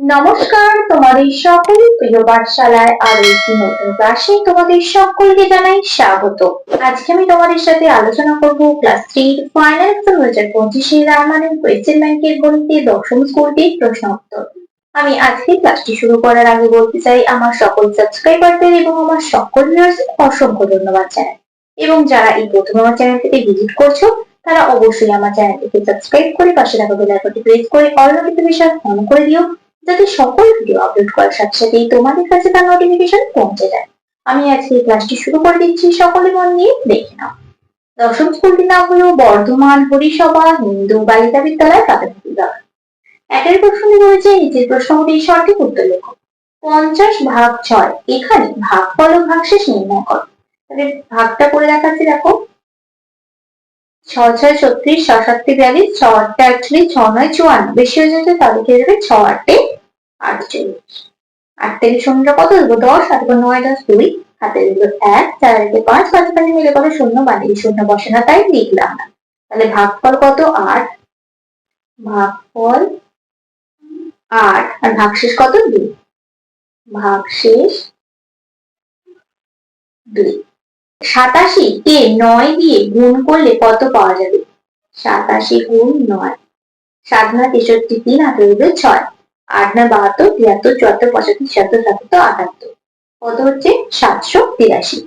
নমস্কার, তোমাদের সকল প্রিয় পাঠশালায় আরও একটি নতুন ক্লাসে তোমাদের সকলকে জানাই স্বাগত। আজকে আমি তোমাদের সাথে আলোচনা করব ক্লাস থ্রি ফাইনাল দু হাজার পঁচিশের রামায়ণ কোয়েশ্চেন ব্যাংকের গণিতে দশম স্কুলটির প্রশ্ন উত্তর। আমি আজকে ক্লাসটি শুরু করার আগে বলতে চাই, আমার সকল সাবস্ক্রাইবারদের এবং আমার সকল ভিউয়ার্স অসংখ্য ধন্যবাদ জানাই। এবং যারা এই প্রথম আমার চ্যানেলটিতে ভিজিট করছ, তারা অবশ্যই আমার চ্যানেলটিকে সাবস্ক্রাইব করে পাশে থাকা বেল প্রেস করে অল নোটিফিকেশন অন করে দিও। যাতে সকল ভিডিও আপলোড করার সাথে সাথেই তোমাদের কাছে তার নোটিফিকেশন পৌঁছে যায়। আমি আজকে ক্লাসটি শুরু করে দিচ্ছি, সকলে মন নিয়ে দেখে নাও। দশম স্কুলটির নাম হলো বর্ধমান হরিসভা হিন্দু বালিকা বিদ্যালয় প্রাথমিক বিদ্যালয় একের প্রশ্নে রয়েছে নিচের প্রশ্নগুলির সঠিক উত্তর লেখো। পঞ্চাশ ভাগ ছয়, এখানে ভাগ ফল ও ভাগশেষ নির্ণয় করো। তাহলে ভাগটা করে দেখাচ্ছি, দেখো। ছ, ছয়, ছত্রিশ, ছ সাতটি বিয়াল্লিশ, ছ আটটা ছ, নয়, চুয়ান্ন। বেশি হয়ে যাচ্ছে তাহলে কি যাবে? ছ, আটে আটচল্লিশ। আট থেকে শূন্যটা কত দেবো? দশ আট করে নয়, দশ, দুই। হাতে এক, চার পাঁচ মিলে শূন্য বাদ শূন্য বসে না, তাই লিখলাম না। তাহলে ভাগফল কত? আট। ভাগফল আট। আর ভাগশেষ কত? দুই। ভাগশেষ দুই। সাতাশি কে নয় দিয়ে গুণ করলে কত পাওয়া যাবে? সাতাশি গুণ নয়। সাত না তেষট্টি তিন, আঠারো ছয়। আট বাহাত্তর, তিয়াত্তর, চুয়াত্তর পঁচাত্তর ছিয়াত্তর, সাতাত্তর, আটাত্তর। কত হচ্ছে? সাতশো তিরাশি।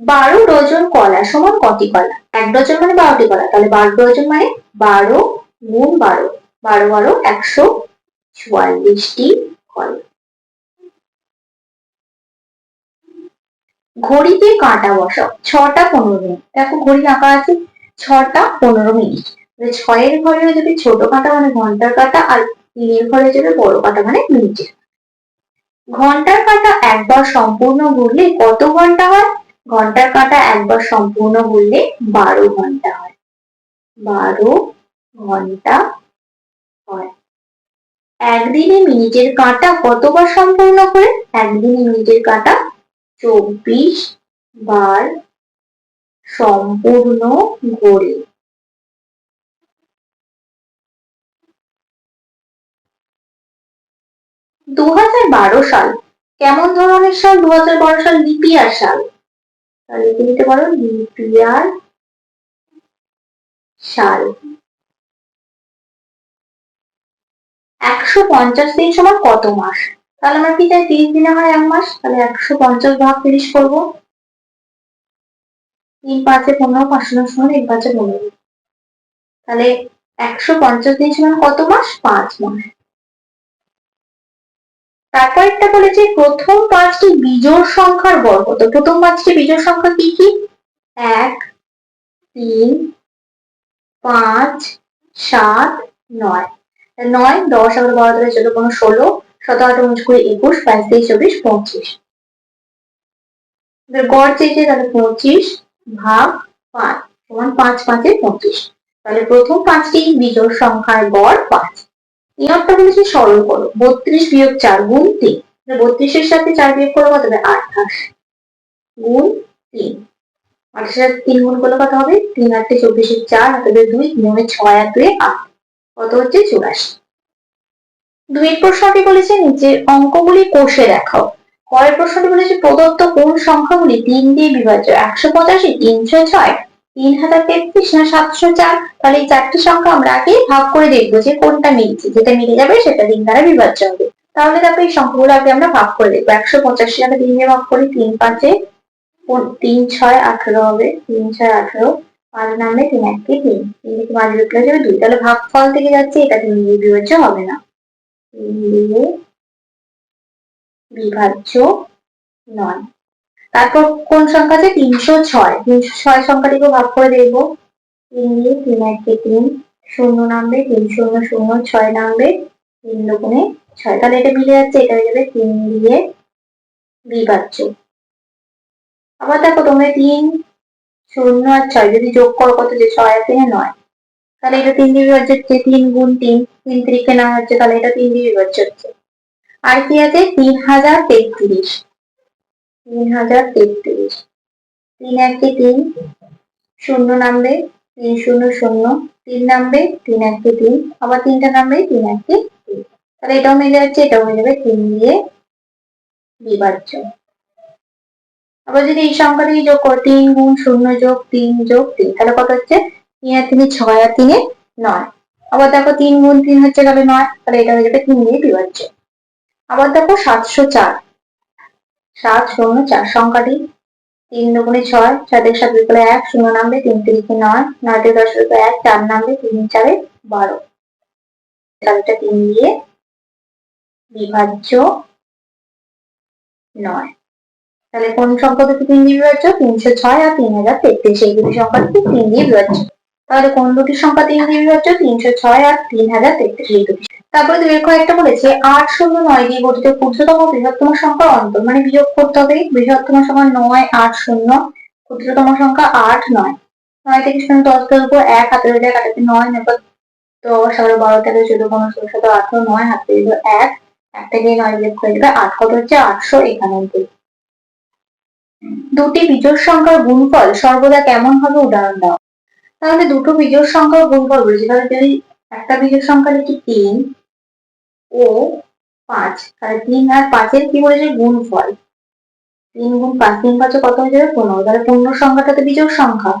বারো ডজন কলা সমান কটি কলা? এক ডজন মানে বারোটি কলা। তাহলে বারো ডজন মানে বারো গুণ বারো। বারো বারো একশো চুয়াল্লিশটি কলা। ঘড়িতে কাঁটা বসাও। ছটা পনেরো মিনিট। দেখো ঘড়ি আঁকা আছে। ছটা পনেরো মিনিট। ছয়ের ঘরে যাবে ছোট কাঁটা মানে ঘণ্টার কাঁটা, আর ঘরে যাবে বড় কাঁটা মানে মিনিটের ঘণ্টার কাঁটা একবার সম্পূর্ণ ঘুরলে কত ঘণ্টা হয়? ঘণ্টার কাঁটা একবার সম্পূর্ণ ঘুরলে বারো ঘণ্টা হয়। বারো ঘণ্টা হয়। একদিনে মিনিটের কাঁটা কতবার সম্পূর্ণ করে? একদিনে মিনিটের কাঁটা চব্বিশ বার সম্পূর্ণ ঘড়ি দু হাজার বারো সাল। কেমন ধরনের সাল? দু হাজার বারো সাল লিপিয়ার সাল। তাহলে লিখে নিতে পারো, লিপিয়ার সাল। একশো পঞ্চাশ দিন সমান কত মাস? তাহলে আমরা কি চাই? তিরিশ দিনে হয় এক মাস। তাহলে একশো পঞ্চাশ ভাগ তিরিশ করব। তিন পাঁচে পনেরো, পাঁচশো সমান এক পাঁচে পনেরো। তাহলে একশো পঞ্চাশ দিন সমান কত মাস? পাঁচ মাস। তারপর একটা বলেছে, প্রথম পাঁচটি বিজোড় সংখ্যার বর্গ। তো প্রথম পাঁচটি বিজোড় সংখ্যা কি কি? এক, তিন, পাঁচ, সাত, নয়। নয়, দশ এগারো বারো, তেরো, চোদ্দ, পনেরো, ষোলো, সতেরো, আঠারো, উনিশ, কুড়ি, একুশ, বাইশ, তেইশ, চব্বিশ, পঁচিশ। গড় চেয়েছে তাহলে পঁচিশ ভাগ পাঁচ, সমান পাঁচ, পাঁচে পঁচিশ। তাহলে প্রথম পাঁচটি বিজোড় সংখ্যার গড় পাঁচ। নিয়মটা বলেছে সরল করো। বত্রিশ বিয়োগ চার গুণ তিন। বত্রিশের সাথে চার বিয়োগ করলে কত হবে? আঠাশ। গুণ তিন। আঠাশের সাথে তিন গুণ করলে কত হবে? তিন আটটে চব্বিশের চার হাতে দুই মনে ছয় আর দুই আট। কত হচ্ছে? চুরাশি। দুই প্রশ্নটি বলেছে নিচের অঙ্কগুলি কোষে দেখাও। পরের প্রশ্নটি বলেছে প্রদত্ত কোন সংখ্যাগুলি তিন দিয়ে বিভাজ্য? একশো পঁচাশি, তিনশো ছয় তিন হাজার তেত্রিশ না সাতশো চার? তাহলে এই চারটি সংখ্যা আমরা আগে ভাগ করে দেখব যে কোনটা মিলছে। যেটা মিলে যাবে সেটা দিন দ্বারা বিভাজ্য হবে। তাহলে দেখো এই সংখ্যাগুলো আগে আমরা ভাগ করে দেখব। একশো পঁচাশি আমরা দিয়ে ভাগ করি তিন পাঁচে তিন ছয় আঠারো হবে। তিন ছয় আঠারো, পাঁচ নামে তিন এককে তিন। তিন থেকে পাঁচ বিপ্লব যাবে দুই। তাহলে ভাগ ফল থেকে যাচ্ছে, এটা তিন দিয়ে বিভাজ্য হবে না। তিন দিয়ে বিভাজ্য নয়। তারপর কোন সংখ্যা আছে? তিনশো ছয়। তিনশো ছয় সংখ্যাটিকে ভাগ করে দেখব। তিন দিয়ে তিন একে তিন, শূন্য নামবে, তিন শূন্য শূন্য, ছয় নামবে, তিন দুগুণে ছয়। তাহলে এটা মিলে যাচ্ছে, এটা হয়ে যাবে তিন দিয়ে বিভাজ্য আবার দেখো তোমরা তিন, শূন্য আর ছয়, যদি যোগ করো কত যে ছয় আছে নয়। তাহলে এটা তিন দিয়ে বিভাজ্য হচ্ছে তিন গুণ তিন। তিন তিরিখে না হচ্ছে, তাহলে এটা তিন দিয়ে বিভাজ্য হচ্ছে। আর কি আছে? তিন হাজার তেত্রিশ। তিন হাজার তেত্রিশ। তিন একটি তিন, শূন্য নামবে, তিন শূন্য শূন্য, তিন নামবে, তিন একটি তিন, আবার তিনটা নামবে, তিন একে তিন। তাহলে এটাও মিলে যাচ্ছে, এটাও মিলে যাবে তিন দিয়ে বিভাজ্য। আবার যদি এই সংখ্যাটি যোগ করো, তিন গুণ শূন্য যোগ তিন যোগ তিন, তাহলে কত হচ্ছে? তিন আর তিনে ছয় আর তিনে নয়। আবার দেখো তিন গুণ তিন হচ্ছে গেলে নয়, তাহলে এটা হয়ে যাবে তিন দিয়ে বিভাজ্য। আবার দেখো সাতশো চার সাত শূন্য চার সংখ্যাটি। তিন দুগুণে ছয় ছয় থেকে সাত বিকলে এক, শূন্য নামবে, তিন তিরিখে নয় নয় থেকে দশ বিকলে এক, চার নামবে, তিন চারে বারো। তাহলে তিন দিয়ে বিভাজ্য নয়। তাহলে কোন সংখ্যা দুটি তিন দিয়ে বিভাজ্য? তিনশো ছয় আর তিন হাজার তেত্রিশ। এই দুটি সংখ্যা দুটি তিন দিয়ে বিভাজ্য। তাহলে কোন দুটি সংখ্যা তিন দিয়ে বিভাজ্য? তিনশো ছয় আর তিন হাজার তেত্রিশ। এই দুটি তারপরে দুই কয়েকটা বলেছে, আট শূন্য নয় দিয়ে গঠিত ক্ষুদ্রতম বৃহত্তম সংখ্যার অন্তর মানে বিয়োগ করতে হবে বৃহত্তম সংখ্যা নয়, আট শূন্য, ক্ষুদ্রতম সংখ্যা আট নয়। নয় থেকে শূন্য, দশ ধরবো এক হাতে ধরে কাটাতে নয় নেবার দশ আবার বারো, তেরো, চোদ্দ, পনেরো, ষোলো, সতেরো, আঠারো, নয়, হাতে দিল এক এক থেকে নয় বিয়োগ করে দেবে আট, কত হচ্ছে আটশো একানব্বই। দুটি বিজোড় সংখ্যার গুণফল সর্বদা কেমন হবে উদাহরণ দাও। তাহলে দুটো বিজোড় সংখ্যার গুণফল বলেছি, তাহলে যদি একটা বিজোড় সংখ্যা লিখি তিন ও পাঁচ। তাহলে তিন আর পাঁচের কি বলেছে গুণফল। তিন গুণ পাঁচ, তিন পাঁচে কত হয়ে যাবে? পনেরো। তাহলে পনেরো সংখ্যাটা তো বিজোড় সংখ্যা।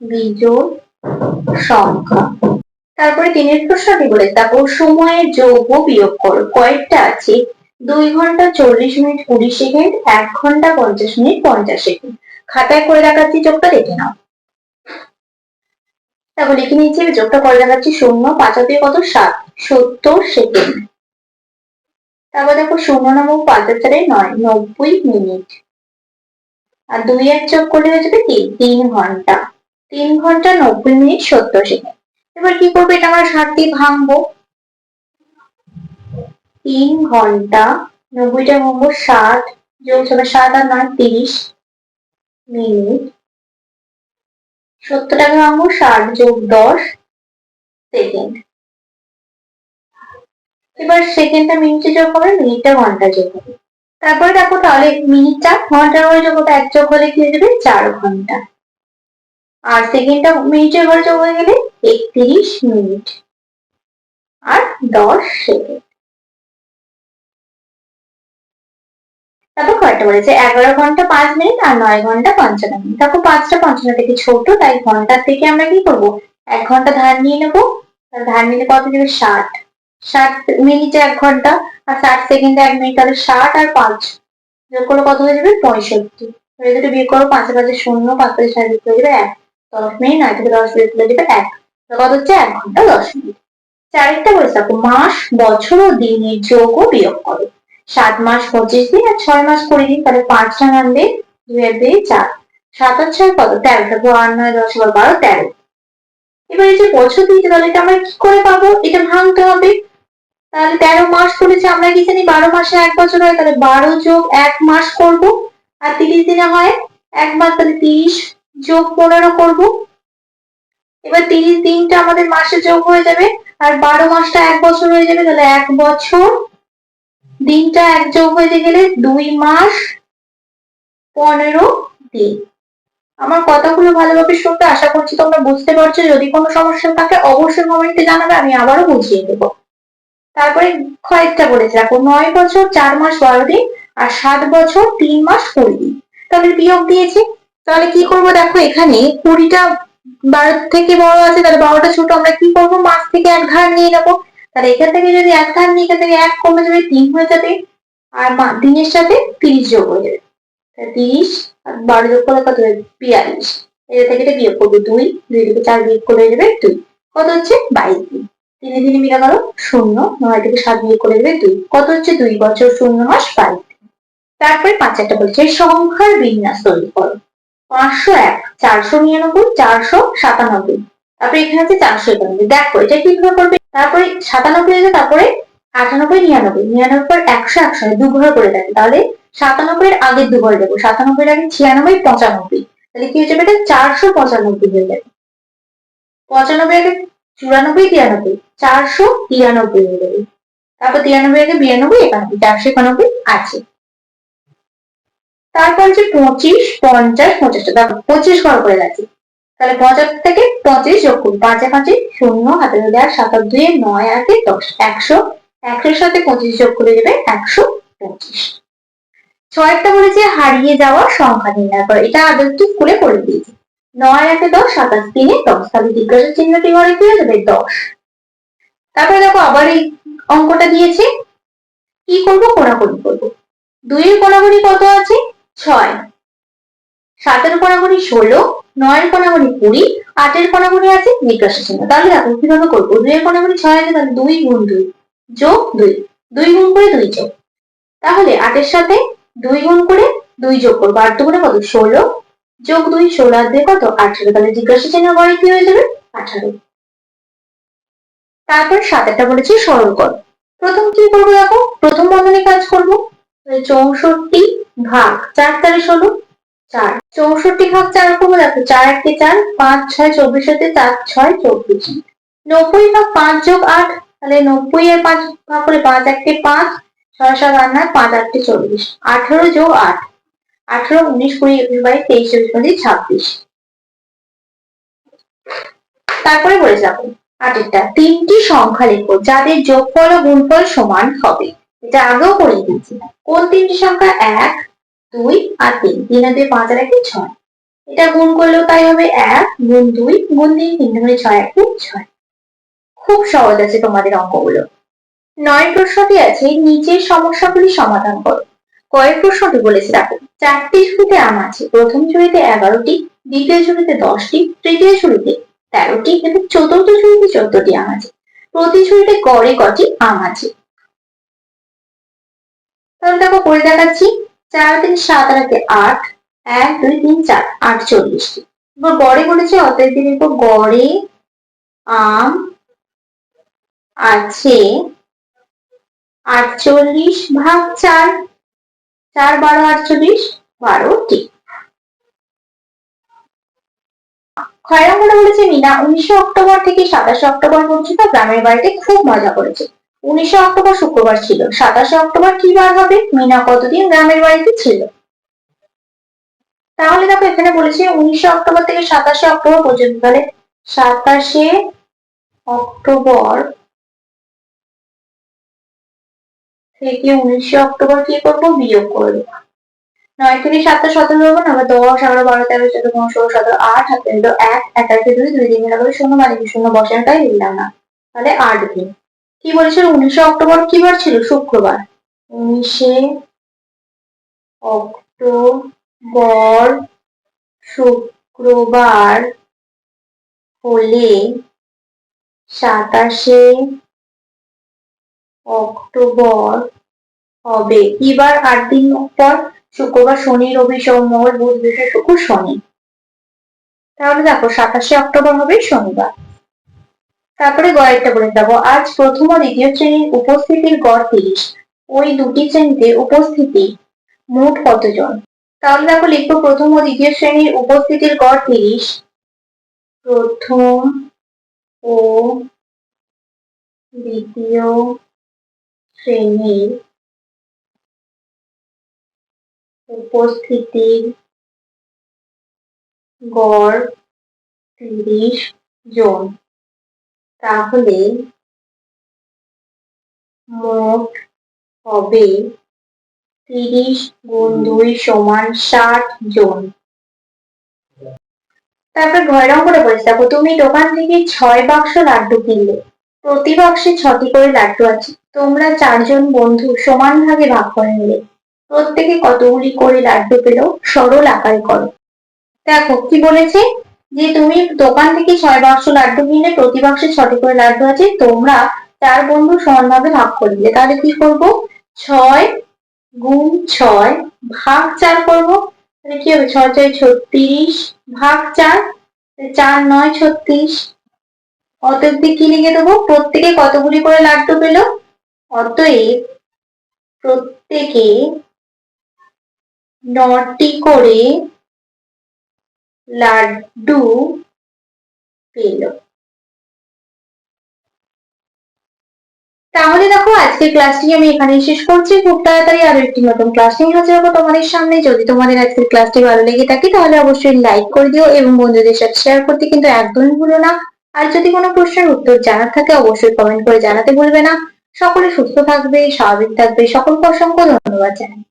বিজোড় সংখ্যা। তারপরে তিনের প্রশ্নটি বলে তারপর সময়ের যোগ বিয়োগ করো। কয়েকটা আছে। দুই ঘণ্টা চল্লিশ মিনিট কুড়ি সেকেন্ড, এক ঘণ্টা পঞ্চাশ মিনিট পঞ্চাশ সেকেন্ড। খাতায় করে দেখাচ্ছি, চোখটা দেখে নাও। তারপর লিখে নিচ্ছি যোগটা করে দেখাচ্ছি, শূন্য পাঁচাতে কত? সাত। সত্তর সেকেন্ড। তারপর দেখো, শূন্য নামক চারে নয়, নব্বই মিনিট। আর দুই এক যোগ করলে হয়ে যাবে তিন তিন ঘণ্টা। তিন ঘণ্টা, নব্বই মিনিট, সত্তর সেকেন্ড। এবার কি করব? এটা আমরা ষাট দিয়ে ভাঙবো। তিন ঘণ্টা, নব্বইটা ভাঙবো ষাট যোগ সাত আর নয়, তিরিশ মিনিট। সত্তর টাকা ভাঙবো ষাট যোগ দশ সেকেন্ড এবার সেকেন্ডটা মিনিটে যোগ হবে মিনিটটা ঘণ্টা যোগ হবে। তারপরে দেখো তাহলে মিনিটটা ঘণ্টার ঘরে যোগ হবে, এক যোগ হলে কি হয়ে চার ঘণ্টা। আর সেকেন্ডটা মিনিটের ঘরে যোগ হয়ে গেলে একত্রিশ মিনিট। আর দশ সেকেন্ড কয়টা বলেছে, এগারো ঘণ্টা পাঁচ মিনিট আর নয় ঘণ্টা পঞ্চান্ন মিনিট। তারপর পাঁচটা পঞ্চান্ন থেকে ছোট, তাই ঘণ্টার থেকে আমরা কি করব? এক ঘণ্টা ধার নিয়ে নেব ধার নিলে কত দেবে? ষাট। ষাট মিনিটে এক ঘণ্টা, আর ষাট সেকেন্ডে এক মিনিট, তাহলে ষাট আর পাঁচ। যোগ করলে কত হয়ে যাবে? পঁয়ষট্টি। এই দুটো বিয়োগ করো, পাঁচে পাঁচে শূন্য, পাঁচ পাঁচে ষাট করে যাবে এক। দশ মিনিট, নয় থেকে দশ বিয়োগ করে যাবে এক। কত হচ্ছে? এক ঘণ্টা দশ মিনিট। চারেরটা বলে থাকো মাস, বছর ও দিনের যোগ ও বিয়োগ করো। সাত মাস পঁচিশ দিন আর ছয় মাস কুড়ি দিন, তাহলে পাঁচটা নামবে দুই আর দুই চার। সাত আর ছয় কত? তেরো। তারপর আট, নয়, দশ, এগারো, বারো, তেরো। এবার এই যে বছর দিয়েছে, তাহলে এটা আমরা কি করে পাবো? এটা ভাঙতে হবে। তাহলে তেরো মাস বলেছে, আমরা কি জানি বারো মাসে এক বছর হয়, তাহলে বারো যোগ এক মাস করব। আর তিরিশ দিনে হয় এক মাস, তাহলে তিরিশ যোগ পনেরো করব। এবার তিরিশ দিনটা আমাদের মাসে যোগ হয়ে যাবে। আর বারো মাসটা এক বছর হয়ে যাবে, তাহলে এক বছর। দিনটা এক যোগ হয়ে গেলে দুই মাস পনেরো দিন। আমার কথাগুলো ভালোভাবে শুনতে আশা করছি তোমরা বুঝতে পারছ। যদি কোনো সমস্যা থাকে, অবশ্যই কমেন্টে জানাবে, আমি আবারও বুঝিয়ে দেবো। তারপরে কয়েকটা বলেছে, দেখো, নয় বছর, চার মাস, বারো দিন, আর সাত বছর, তিন মাস, কুড়ি দিন। তাহলে বিয়োগ দিয়েছে। তাহলে কি করব? দেখো, এখানে কুড়িটা বারো থেকে বড় আছে, তাহলে বারোটা ছোট, আমরা কি করব? মাস থেকে এক ধার নিয়ে নেব। তাহলে এখান থেকে যদি এক নিয়ে এখান থেকে এক কমে যাবে তিন হয়ে যাবে, আর দিনের সাথে তিরিশ যোগ হয়ে যাবে। তিরিশ আর বারো যোগ করলে কত হবে? বিয়াল্লিশ। এটা থেকে এটা বিয়োগ করব দুই দুই থেকে চার বিয়োগ করে যাবে দুই। কত হচ্ছে? বাইশ দিন। তিনে দিনে মিলা গেল শূন্য, নয় থেকে সাত বিয়োগ করে দেবে দুই। কত হচ্ছে? দুই বছর শূন্য মাস বাইশ দিন। তারপরে পাঁচ একটা বলছে, সংখ্যার বিন্যাস তৈরি করো। পাঁচশো এক, চারশো নিরানব্বই, চারশো সাতানব্বই। তারপরে এখানে আছে চারশো একানব্বই। দেখো, এটা কীভাবে করবে? তারপরে সাতানব্বই আছে, তারপরে আটানব্বই, নিরানব্বই। নিরানব্বই পর একশো একশো দু ঘর করে থাকে তাহলে সাতানব্বই এর আগের দু ঘরে যাব সাতানব্বই এর আগে ছিয়ানব্বই, পঁচানব্বই। তাহলে কি হচ্ছে এটা? চারশো পঁচানব্বই হয়ে যাবে। পঁচানব্বই আগে চুরানব্বই, তিরানব্বই। চারশো তিরানব্বই হয়ে যাবে। তারপর তিরানব্বই আগে বিরানব্বই, একানব্বই। চারশো একানব্বই আছে। তারপর যে পঁচিশ, পঞ্চাশ পঞ্চাশটা দেখো, পঁচিশ ঘর করে গেছে তাহলে পঁচাত্তর থেকে পঁচিশ যোগ করুন পাঁচে পাঁচে শূন্য, হাতে ধরে আর সাতার দুয়ে নয় আটে দশ, একশো, একশোর সাথে পঁচিশ যোগ করে দেবে একশো পঁচিশ। ছয়টা বলেছে হারিয়ে যাওয়া সংখ্যা নির্ণয় করে, এটা আগে একটু স্কুলে করে দিয়েছি। নয় একে দশ, সাতাশ তিনে দশ, তাহলে জিজ্ঞাসা চিহ্নটি ঘরে হয়ে যাবে দশ। তারপরে দেখো আবার এই অঙ্কটা দিয়েছে, কি করব কোনাকুনি করব। দুইয়ের কোনাকুনি কত আছে? ছয়। সাতের কোনাকুনি ষোলো নয়ের কোনাকুনি কুড়ি, আটের কোনাকুনি আছে জিজ্ঞাসা চিহ্ন। তাহলে দেখো, কীভাবে করব? দুইয়ের কোনাকুনি ছয় আছে, তাহলে দুই গুণ দুই। যোগ দুই। দুই গুণ করে দুই যোগ। তাহলে আটের সাথে দুই গুণ করে দুই যোগ করব। আট দুগুণে কত? ষোলো। যোগ দুই, ষোলো আর দিয়ে কত? আঠারো। তাহলে জিজ্ঞাসা চিহ্ন গড়ে কি হয়ে যাবে? আঠারো। তারপর সাতেরটা বলেছি সরল কর প্রথম কি করব দেখো? প্রথম বন্ধনে কাজ করব। চৌষট্টি ভাগ চার তারে ষোলো। চার। চৌষট্টি ভাগ চার করব দেখো, চার একটি চার, পাঁচ ছয় চব্বিশ হতে চার ছয় চব্বিশ। নব্বই ভাগ পাঁচ যোগ আট, তাহলে নব্বই আর পাঁচ ভাগ করে পাঁচ একটি পাঁচ, ছয় সাত আট নয়, পাঁচ আটটি চল্লিশ আঠারো যোগ আট, আঠারো উনিশ কুড়ি একুশ বাইশ তেইশ চব্বিশ পঁচিশ ছাব্বিশ। তারপরে বলে যাব আটেরটা তিনটি সংখ্যা লেখো যাদের যোগফল ও গুণফল সমান হবে। এটা আগেও করে দিয়েছি। কোন তিনটি সংখ্যা? এক দুই আর তিন। তিন আর দুই পাঁচ আর একটি ছয়। এটা গুণ করলেও তাই হবে এক গুণ দুই গুণ তিন তিন মানে ছয় একটি ছয়। খুব সহজ আছে তোমাদের অঙ্কগুলো। নয় প্রশ্নটি আছে, নিচের সমস্যাগুলি সমাধান করো। কয়েক প্রশ্নটি বলেছে, দেখো, চারটি ঝুড়িতে আম আছে, প্রথম ঝুড়িতে এগারোটি, দ্বিতীয় ঝুড়িতে দশটি, তৃতীয় ঝুড়িতে তেরোটি এবং চতুর্থ ঝুড়িতে চোদ্দটি আম আছে। প্রতি ঝুড়িতে গড়ে কটি আম আছে? তাহলে দেখো, করে দেখাচ্ছি। চার তিন সাত আর আট, এক, দুই, তিন, চার আটচল্লিশটি এবার গড়ে বলেছে, অতএব দিন গড়ে, আম, আছে, আটচল্লিশ ভাগ চার চার বারো, আটচল্লিশ বারোটি খয়রামোড়া বলেছে, মিনা উনিশে অক্টোবর থেকে সাতাশে অক্টোবর পর্যন্ত গ্রামের বাড়িতে খুব মজা করেছে। উনিশে অক্টোবর শুক্রবার ছিল সাতাশে অক্টোবর কি বার হবে মিনা কতদিন গ্রামের বাড়িতে ছিল তাহলে দেখো এখানে বলেছে উনিশে অক্টোবর থেকে সাতাশে অক্টোবর পর্যন্ত তাহলে সাতাশে অক্টোবর থেকে উনিশে অক্টোবর কি করব বিয়োগ করে নয় থেকে সাতটা সতেরো হবে না দশ এগারো বারো তেরো চোদ্দ পনেরো ষোলো সতেরো আট হাতে এক এক দুই দুই দিন করে শূন্য মানে কি শূন্য বসে তাই দিলাম না তাহলে আট দিন কি বলেছিল? উনিশে অক্টোবর কি বার ছিল? শুক্রবার। উনিশে অক্টোবর শুক্রবার হলে সাতাশে অক্টোবর হবে। এবার আট দিন পর শুক্রবার শনি, রবি, সোম, মঙ্গল, বুধ, বৃহস্পতি, শুক্র, শনি। তাহলে দেখো, সাতাশে অক্টোবর হবে শনিবার। তারপরে গড়েরটা বলে দেবো। আজ প্রথম ও দ্বিতীয় শ্রেণির উপস্থিতির গড় তিরিশ। ওই দুটি শ্রেণীতে উপস্থিতি মোট কতজন? তাহলে দেখো লিখব প্রথম ও দ্বিতীয় শ্রেণির উপস্থিতির গড় তিরিশ। প্রথম ও দ্বিতীয় শ্রেণির উপস্থিতির গড় তিরিশ জন। তাহলে মোট হবে তিরিশ গুণ দুই সমান ষাট জন। তারপর ঘরের করে বলেছে দেখো তুমি দোকান থেকে ছয় বাক্স লাড্ডু কিনলে, প্রতি বাক্সে ছটি করে লাড্ডু আছে, তোমরা চারজন বন্ধু সমান ভাগে ভাগ করে নিলে, প্রত্যেকে কতগুলি করে লাড্ডু পেল, সরল আকারে করো। দেখো কি বলেছে? যে তুমি দোকান থেকে ছয় বাক্স লাড্ডু কিনলে প্রতি বাক্সে ছটি করে লাড্ডু আছে, তোমরা চার বন্ধু সমানভাবে ভাগ করে দিলে তাহলে কি করব? ছয় গুণ ছয় ভাগ চার করব। তাহলে কি হবে? ছয় ছয় ছত্রিশ ভাগ চার চার নয় ছত্রিশ। অতএব কি লিখে দেবো? প্রত্যেকে কতগুলি করে লাড্ডু পেল? অতএব প্রত্যেকে নটি করে লাড্ডু পেল তাহলে দেখো, আজকের ক্লাসটি আমি এখানেই শেষ করছি। খুব তাড়াতাড়ি আরও একটি নতুন ক্লাস নিয়ে হাজির হব তোমাদের সামনে। যদি তোমাদের আজকের ক্লাসটি ভালো লেগে থাকে, তাহলে অবশ্যই লাইক করে দিও এবং বন্ধুদের সাথে শেয়ার করতে কিন্তু একদমই ভুলো না। আর যদি কোনো প্রশ্নের উত্তর জানার থাকে, অবশ্যই কমেন্ট করে জানাতে ভুলবে না। সকলে সুস্থ থাকবে, স্বাভাবিক থাকবে। সকলকে অসংখ্য ধন্যবাদ জানাই।